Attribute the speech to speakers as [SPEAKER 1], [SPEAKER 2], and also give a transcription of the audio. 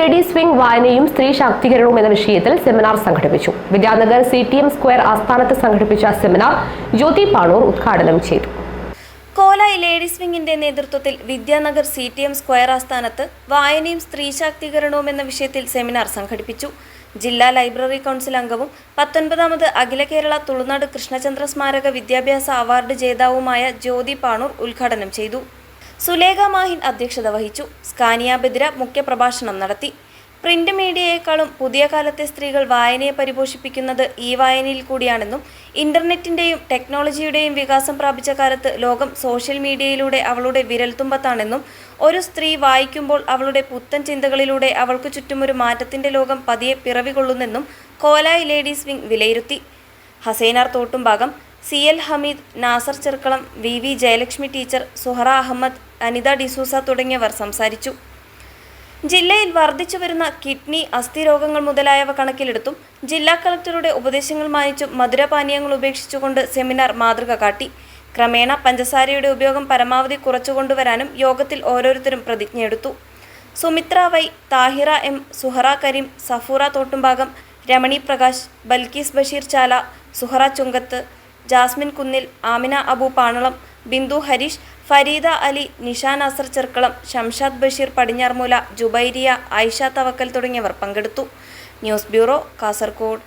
[SPEAKER 1] Ladies swing വായനയും സ്ത്രീ ശാക്തീകരണവും എന്ന വിഷയത്തിൽ സെമിനാർ സംഘടിപ്പിച്ചു. Vidyanagar C T M square ആസ്ഥാനത്ത് സംഘടിപ്പിച്ച സെമിനാർ ജ്യോതി പാണൂർ ഉദ്ഘാടനം ചെയ്തു.
[SPEAKER 2] കോലായി ലേഡി സ്വിംഗിന്റെ നേതൃത്വത്തിൽ Vidyanagar C T M square ആസ്ഥാനത്ത് വായനയും സ്ത്രീ ശാക്തീകരണവും എന്ന വിഷയത്തിൽ സെമിനാർ സംഘടിപ്പിച്ചു. ജില്ലാ ലൈബ്രറി കൗൺസിൽ അംഗവും പത്തൊൻപതാമത് അഖില കേരള തുളുനാട് കൃഷ്ണചന്ദ്ര സ്മാരക വിദ്യാഭ്യാസ അവാർഡ് ജേതാവുമായ ജ്യോതി പാണൂർ ഉദ്ഘാടനം ചെയ്തു. സുലേഖ മാഹിൻ അധ്യക്ഷത വഹിച്ചു. സ്കാനിയ ബെദിര മുഖ്യപ്രഭാഷണം നടത്തി. പ്രിന്റ് മീഡിയയെക്കാളും പുതിയ കാലത്തെ സ്ത്രീകൾ വായനയെ പരിപോഷിപ്പിക്കുന്നത് ഈ വായനയിൽ കൂടിയാണെന്നും ഇന്റർനെറ്റിന്റെയും ടെക്നോളജിയുടെയും വികാസം പ്രാപിച്ച കാലത്ത് ലോകം സോഷ്യൽ മീഡിയയിലൂടെ അവളുടെ വിരൽത്തുമ്പത്താണെന്നും ഒരു സ്ത്രീ വായിക്കുമ്പോൾ അവളുടെ പുത്തൻ ചിന്തകളിലൂടെ അവൾക്ക് ചുറ്റുമൊരു മാറ്റത്തിന്റെ ലോകം പതിയെ പിറവികൊള്ളുന്നെന്നും കോലായി ലേഡീസ് വിംഗ് വിലയിരുത്തി. Hasainar Thottumbhagam C L Hameed Nasar Cherukkalam V V Jayalakshmi teacher Suhara Ahmed Anitha D'Souza തുടങ്ങിയവർ സംസാരിച്ചു. ജില്ലയിൽ വർദ്ധിച്ചു വരുന്ന കിഡ്നി അസ്ഥിരോഗങ്ങൾ മുതലായവ കണക്കിലെടുത്തും ജില്ലാ കളക്ടറുടെ ഉപദേശങ്ങൾ മാനിച്ചും മധുരപാനീയങ്ങൾ ഉപേക്ഷിച്ചുകൊണ്ട് സെമിനാർ മാതൃക കാട്ടി. ക്രമേണ പഞ്ചസാരയുടെ ഉപയോഗം പരമാവധി കുറച്ചുകൊണ്ടുവരാനും യോഗത്തിൽ ഓരോരുത്തരും പ്രതിജ്ഞയെടുത്തു. Sumithra Y Thahira M Suhara Kareem Safoora Thottumbhagam Ramani Prakash Balkees Basheer Chala Suhara Chunkath Jasmine Kunnil Amina Abu Panalam Bindu Harish Fareeda Ali Nishan അസർ ചെർക്കളം ഷംഷാദ് ബഷീർ പടിഞ്ഞാർമൂല ജുബൈരിയ ആയിഷ തവക്കൽ തുടങ്ങിയവർ പങ്കെടുത്തു. News bureau Kasaragod